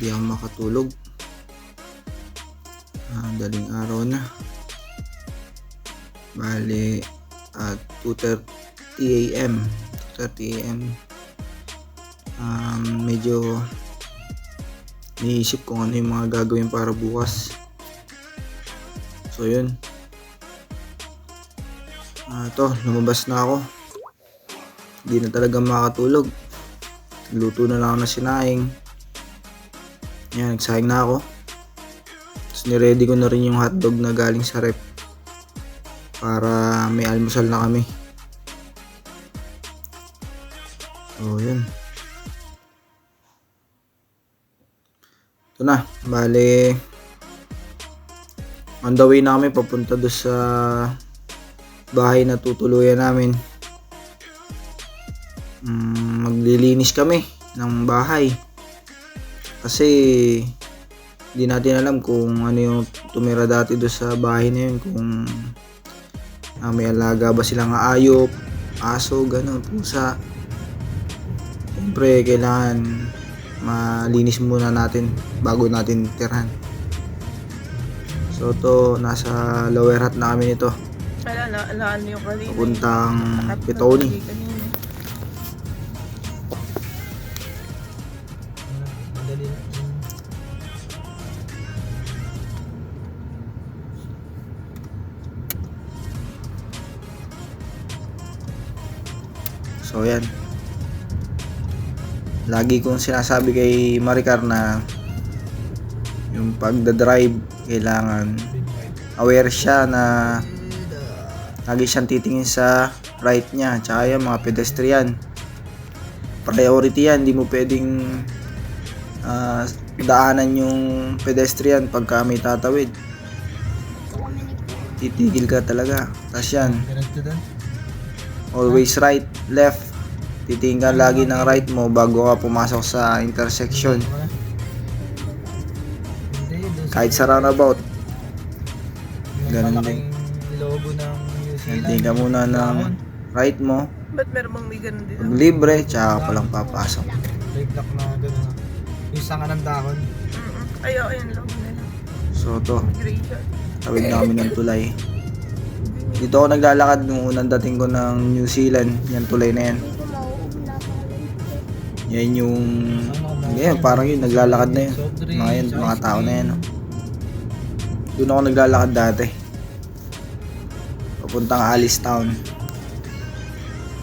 Hindi ako makatulog. Ah, daling araw na. Bali, at 2.30 a.m. 2.30 a.m. Um, medyo iniisip kung ano yung mga gagawin para bukas. So, yun. Ah, ito, lumabas na ako. Hindi na talaga makatulog. Luto na lang ako ng sinaing. Yan, nagsaing na ako. Tapos niready ko na rin yung hotdog na galing sa rep. Para may almusal na kami. So, yun. Ito na. Bale, on the way na kami papunta doon sa bahay na tutuluyan namin. Mm, maglilinis kami ng bahay. Kasi hindi natin alam kung ano yung tumira dati doon sa bahay na yun. Kung ah, may alaga ba silang ayop, aso, ganun, pusa. Siyempre, kailangan malinis muna natin bago natin tirhan. So, to nasa lower hat na kami nito. Kaya na, na, ano yung kanina. Papuntang Lahat na Pitoni. So yan. Lagi kong sinasabi kay Maricar na yung pagda-drive kailangan aware siya na lagi siyang titingin sa right niya. Tsaka yung mga pedestrian. Priority yan. Hindi mo pwedeng ah, daanan yung pedestrian pagka may tatawid. Titigil ka talaga. Tas yan always right, left. Titingin ka lagi ng right mo bago ka pumasok sa intersection. Kahit sa roundabout. Ganun din. logo ng. Titingin ka muna ng right mo. Ba't meron bang may ganun din? Pag libre, tsaka ka palang papasok. Red lock na gano'n. Yung sanga ng dahon. Mm-mm. Ay, oo, yun lang nila. So to, tawid na kami ng tulay. Dito ako naglalakad nung unang dating ko ng New Zealand. Yan tulay na yan. Yan yung... Yan, parang yun, naglalakad na yun. Mga yan, mga tao na yan. oh. Doon ako naglalakad dati. Papuntang Alice Town.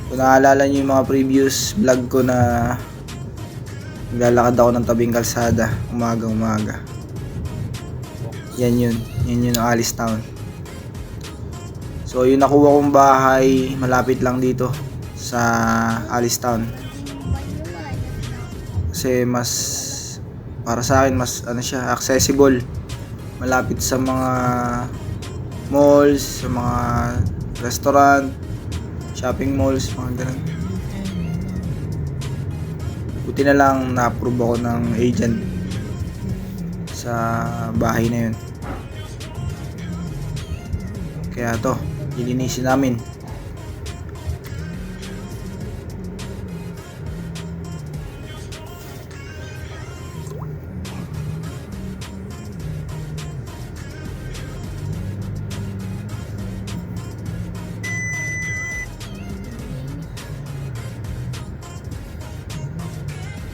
Kung naalala niyo yung mga previous vlog ko na naglalakad ako ng tabing kalsada, umaga umaga. Yan yun. Yan yun ang Alice Town. So yung nakuha kong bahay, malapit lang dito sa Alice Town. Kasi mas para sa akin mas ano siya accessible. Malapit sa mga malls sa mga restaurant shopping malls mga ganun. Buti na lang na-approve ako ng agent sa bahay na yun. Kaya to lilinisin namin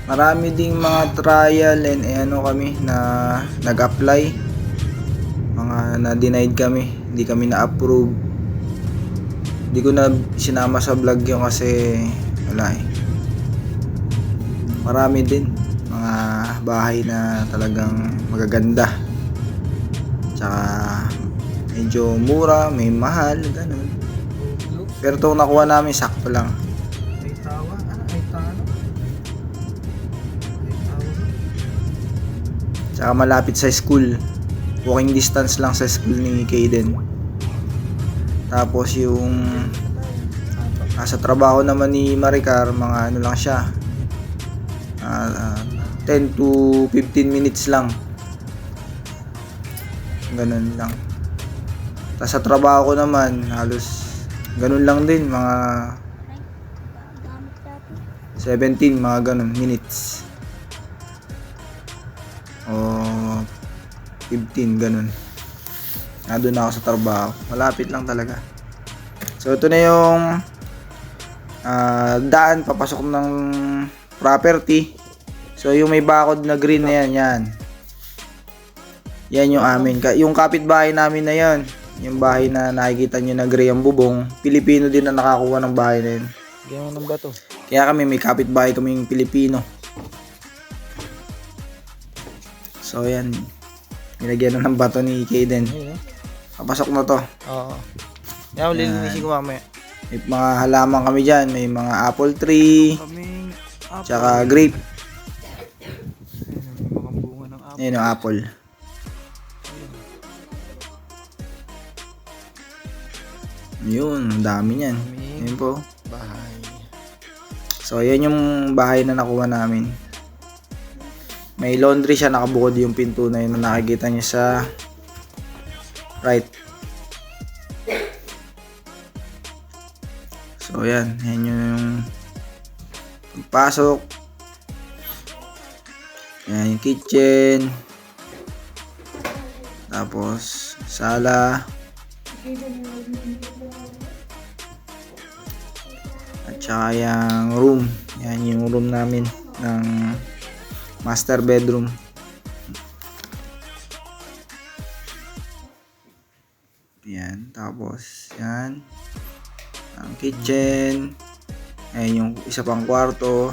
Marami ding mga trial and eh, ano kami na nag-apply. Mga na-denied kami. Hindi kami na-approve. Hindi ko na sinama sa vlog yun kasi wala eh. Marami din mga bahay na talagang magaganda. Tsaka medyo mura, may mahal, ganun. Pero itong nakuha namin sakto lang. Ay tawa. Ay tano. Ay tawa. Tsaka malapit sa school. Walking distance lang sa school ni Kaden. Tapos yung nasa trabaho naman ni Maricar, mga ano lang siya. ah, ah, 10 to 15 minutes lang. Ganun lang. Tapos sa trabaho ko naman, halos ganun lang din, mga 17, mga ganun, minutes. o 15 ganun nandun na ako sa trabaho malapit lang talaga so ito na yung ah, daan papasok ng property so yung may bakod na green na yan yan yan yung amin Ka- yung kapitbahay namin na yan yung bahay na nakikita nyo na gray ang bubong Pilipino din na nakakuha ng bahay na yun Ganyan ng bato. kaya kami may kapitbahay kaming Pilipino. So yan. Nilagyan na ng bato ni Kaden. Ayun eh. Papasok na to. Oo. Yan, lilinisin ko mamaya. May mga halaman kami dyan. May mga apple tree. Kaming apple. Tsaka grape. Ayun, mga bunga ng apple. Ayun yung apple. Yun, ang dami niyan. Ayun po. Bahay. So, ayan yung bahay na nakuha namin. May laundry siya, nakabukod yung pinto na yun na nakikita niyo sa right. So, ayan. Ayan yung pagpasok. Ayan yung kitchen. Tapos, sala. At saka yung room. Yan yung room namin ng master bedroom. Tapos, yan. Ang kitchen. Ayan yung isa pang kwarto.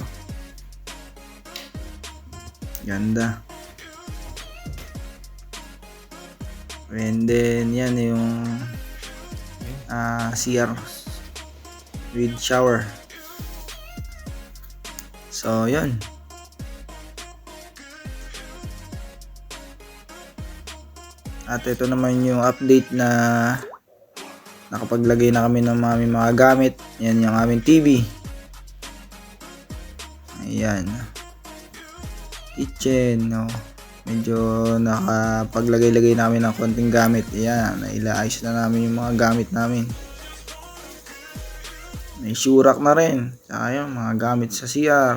Ganda. And then, yan yung ah CR with shower. So, yun. At ito naman yung update na nakapaglagay na kami ng aming mga gamit. Yan yung aming TV. Ayan. Kitchen, no. Medyo nakapaglagay-lagay namin ng konting gamit. Ayan, nailaayos na namin yung mga gamit namin. May shurak na rin. Yun, mga gamit sa CR.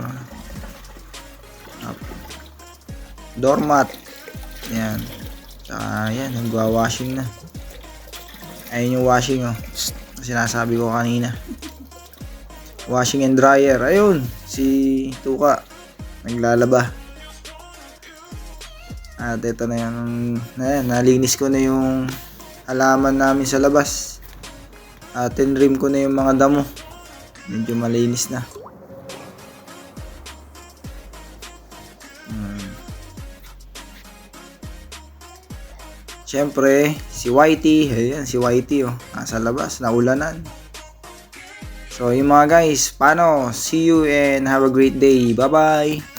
Doormat. Yan. Saka yan, nagwa-washing na. Ayun yung washing oh. Sinasabi ko kanina. Washing and dryer. Ayun, si Tuka. Naglalaba. At ito na yung, na, nalinis ko na yung halaman namin sa labas. At tinrim ko na yung mga damo. Medyo malinis na. Siyempre, si Whitey, ayan, si Whitey oh, nasa labas, naulanan. So, yung mga guys, paano? See you and have a great day. Bye-bye!